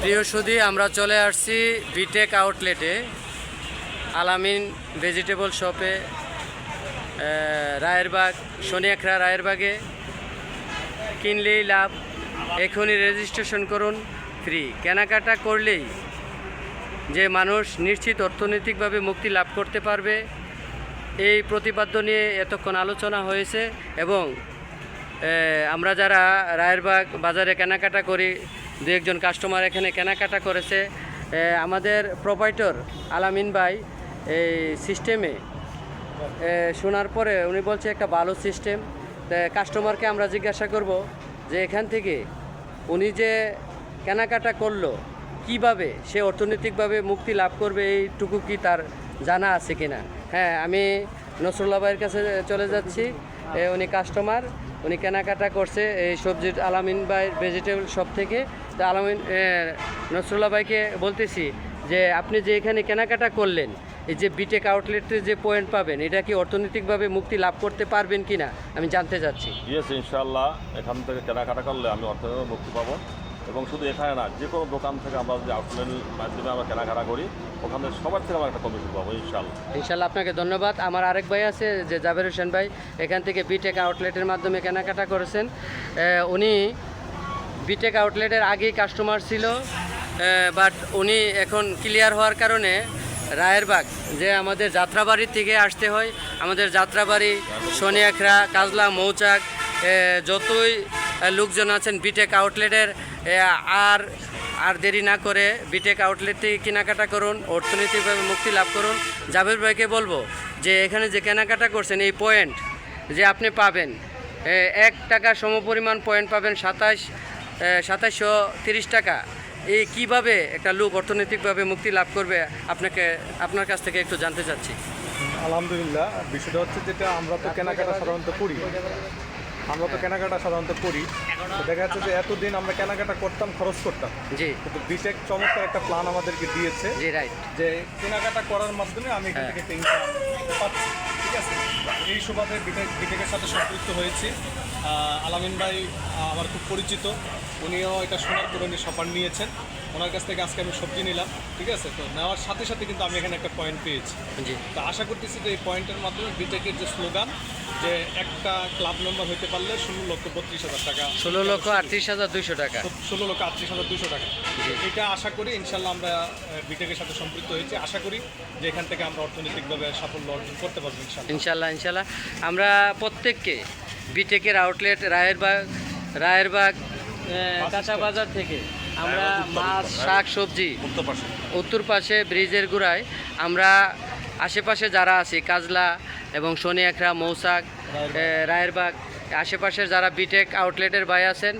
প্রিয় সুদী আমরা চলে আসছি বিটেক আউটলেটে আলামিন ভেজিটেবল শপে রায়েরবাগ সোনিয়াখরা রায়েরবাগে। কিনলেই লাভ, এখনই রেজিস্ট্রেশন করুন ফ্রি কেনাকাটা করলেই যে মানুষ নিশ্চিত অর্থনৈতিকভাবে মুক্তি লাভ করতে পারবে, এই প্রতিপাদ্য নিয়ে এতক্ষণ আলোচনা হয়েছে এবং আমরা যারা রায়েরবাগ বাজারে কেনাকাটা করি দু একজন কাস্টমার এখানে কেনাকাটা করেছে। আমাদের প্রোপাইটর আলামিন ভাই এই সিস্টেমে শোনার পরে উনি বলছে একটা ভালো সিস্টেম কাস্টমারকে আমরা জিজ্ঞাসা করব যে এখান থেকে উনি যে কেনাকাটা করল, কীভাবে সে অর্থনৈতিকভাবে মুক্তি লাভ করবে, এইটুকু কি তার জানা আছে কিনা? হ্যাঁ আমি নসরুল্লাহ ভাইয়ের কাছে চলে যাচ্ছি। উনি কাস্টমার উনি কেনাকাটা করছে এই সবজির আলামিন ভাই ভেজিটেবল শপ থেকে। তো আলামিন নসরুল্লাহ ভাইকে বলতেছি যে, আপনি যে এখানে কেনাকাটা করলেন, এই যে বিটেক আউটলেটের যে পয়েন্ট পাবেন, এটা কি অর্থনৈতিকভাবে মুক্তি লাভ করতে পারবেন কি না আমি জানতে চাচ্ছি। ইয়েস ইনশাল্লাহ এখান থেকে কেনাকাটা করলে আমি অর্থনৈতিক মুক্তি পাবো। এবং শুধু এখানে না, যে কোনো দোকান থেকে আমরা যে আউটলেটের মাধ্যমে আমরা কেনাকাটা করি, ওখানে সবার থেকে আমরা একটা কমিশন পাবো ইনশাল্লাহ ইনশাল্লাহ আপনাকে ধন্যবাদ। আমার আরেক ভাই আছে, যে জাবের হোসেন ভাই, এখান থেকে বিটেক আউটলেটের মাধ্যমে কেনাকাটা করেছেন। উনি বিটেক আউটলেটের আগেই কাস্টমার ছিল বাট উনি এখন ক্লিয়ার হওয়ার কারণে রায়েরবাগ, যে আমাদের যাত্রাবাড়ির থেকে আসতে হয়। আমাদের যাত্রাবাড়ি সোনিয়াখরা কাজলা, মৌচাক যতই লোকজন আছেন বিটেক আউটলেটের আর আর দেরি না করে বিটেক আউটলেট থেকে কেনাকাটা করুন, অর্থনৈতিকভাবে মুক্তি লাভ করুন। জাবের ভাইকে বলব যে, এখানে যে কেনাকাটা করছেন, এই পয়েন্ট যে আপনি পাবেন এক টাকা সমপরিমাণ পয়েন্ট পাবেন সাতাশ সাতাশশো তিরিশ টাকা। এই কীভাবে একটা লোক অর্থনৈতিকভাবে মুক্তি লাভ করবে? আপনাকে, আপনার কাছ থেকে একটু জানতে চাচ্ছি। আলহামদুলিল্লাহ, বিষয়টা হচ্ছে যেটা আমরা তো কেনাকাটা সাধারণত করি। আমরা তো কেনাকাটা সাধারণত করি। দেখা যাচ্ছে যে এতদিন আমরা কেনাকাটা করতাম খরচ করতাম। জি। কিন্তু বিটেক চমৎকার একটা প্ল্যান আমাদেরকে দিয়েছে জি রাইট যে কেনাকাটা করার মাধ্যমে আমি এখান থেকে একটা পাচ্ছি ঠিক আছে। এই সুবাদে বিটেক বিটেকের সাথে সম্পৃক্ত হয়েছি। আলামিন ভাই আমার খুব পরিচিত। উনিও এটা শোনার পরে উনি সপার নিয়েছেন। ওনার কাছ থেকে আজকে আমি সবজি নিলাম ঠিক আছে? তো নেওয়ার সাথে সাথে কিন্তু আমি এখানে একটা পয়েন্ট পেয়েছি। তো আশা করতেছি যে এই পয়েন্টের মাধ্যমে বিটেকের যে স্লোগান যে একটা ক্লাব মেম্বার হতে পারলে ষোলো লক্ষ বত্রিশ হাজার টাকা। ষোলো লক্ষ আটত্রিশ হাজার দুইশো টাকা। ষোলো লক্ষ আটত্রিশ হাজার দুশো টাকা। এটা আশা করি ইনশাল্লাহ আমরা বিটেকের সাথে সম্পৃক্ত হয়েছি। আশা করি যে এখান থেকে আমরা অর্থনৈতিকভাবে সাফল্য অর্জন করতে পারব ইনশাল্লাহ। ইনশাল্লাহ ইনশাল্লাহ। আমরা প্রত্যেককে বিটেকের আউটলেট রায়েরবাগ রায়েরবাগ কাঁচা বাজার থেকে আমরা মাছ শাক সবজি উত্তর পাশে। ব্রিজের গুড়ায় আমরা আশেপাশে যারা আছি কাজলা এবং সোনিয়াখরা মৌসাক রায়েরবাগ। আশেপাশের যারা বিটেক আউটলেটের ভাই আছেন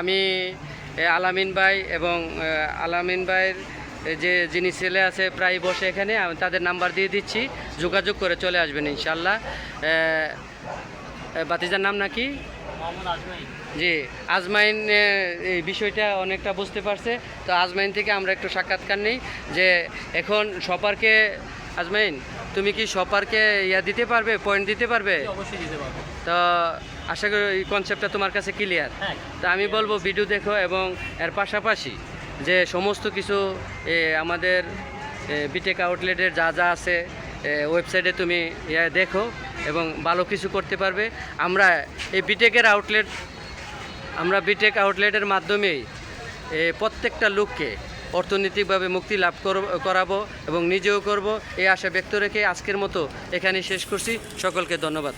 আমি আলামিন ভাই এবং আলামিন ভাইয়ের যে যিনি ছেলে আছে প্রায় বসে এখানে আমি তাদের নাম্বার দিয়ে দিচ্ছি যোগাযোগ করে চলে আসবেন ইনশাল্লাহ বাতিজার নাম নাকি? জি আজমাইন এই বিষয়টা অনেকটা বুঝতে পারছে। তো আজমাইন থেকে আমরা একটু সাক্ষাৎকার নেই যে এখন সপারকে আজমাইন তুমি কি সপারকে ইয়া দিতে পারবে পয়েন্ট দিতে পারবে? অবশ্যই দিতে পারব। তো আশা করি এই কনসেপ্টটা তোমার কাছে ক্লিয়ার তা আমি বলব ভিডিও দেখো এবং এর পাশাপাশি যে সমস্ত কিছু আমাদের বিটেক আউটলেটের যা যা আছে ওয়েবসাইটে তুমি দেখো এবং ভালো কিছু করতে পারবে। আমরা এই বিটেকের আউটলেট আমরা বিটেক আউটলেটের মাধ্যমেই প্রত্যেকটা লোককে অর্থনৈতিকভাবে মুক্তি লাভ করব- করাবো এবং নিজেও করব। এই আশা ব্যক্ত রেখে আজকের মতো এখানে শেষ করছি। সকলকে ধন্যবাদ।